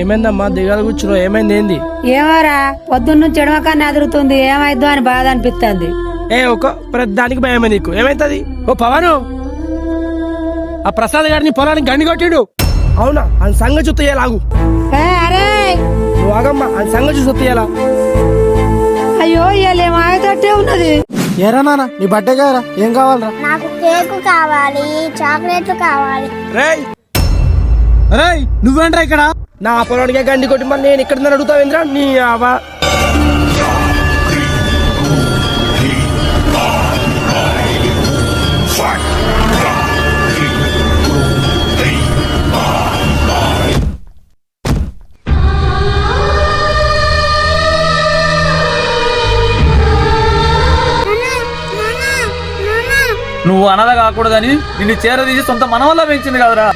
ఏమైందమ్మా? దిగాలు కూర్చున్నావు. ఏమైంది ఏంది ఏమోరా పొద్దున్న చెడమకాన్ని అదురుతుంది. ఏమైద్దో అని బాధ అనిపిస్తుంది ఏ ఒక ప్రతిదానికి భయమే నీకు. ఏమైతుంది ఓ పవను! ఆ ప్రసాద్ గారిని పొలానికి గండి కొట్టిడు. అవునా? అని సంగతి చూస్తే లాగు ఏ అరే! నువ్వు ఆగమ్మా అని సంగతి చూస్తే ఎలా అయ్యో ఇవాళ ఆగతట్టే ఉన్నది? ఏరా నాన్న నీ బర్త్డే కదరా ఏం కావాలరా? నాకు కేకు కావాలి చాక్లెట్లు కావాలి. రేయ్! అరే నువ్వేంట్రా ఇక్కడ? నా పొలానికే గండి కొట్టి మరి నేను ఇక్కడ అడుగుతావు ఏంద్రా నీ ఆవా. నువ్వు అనద కాకూడదని నిన్ను చేరదీసి సొంత మన వల్ల పెంచింది కదరా.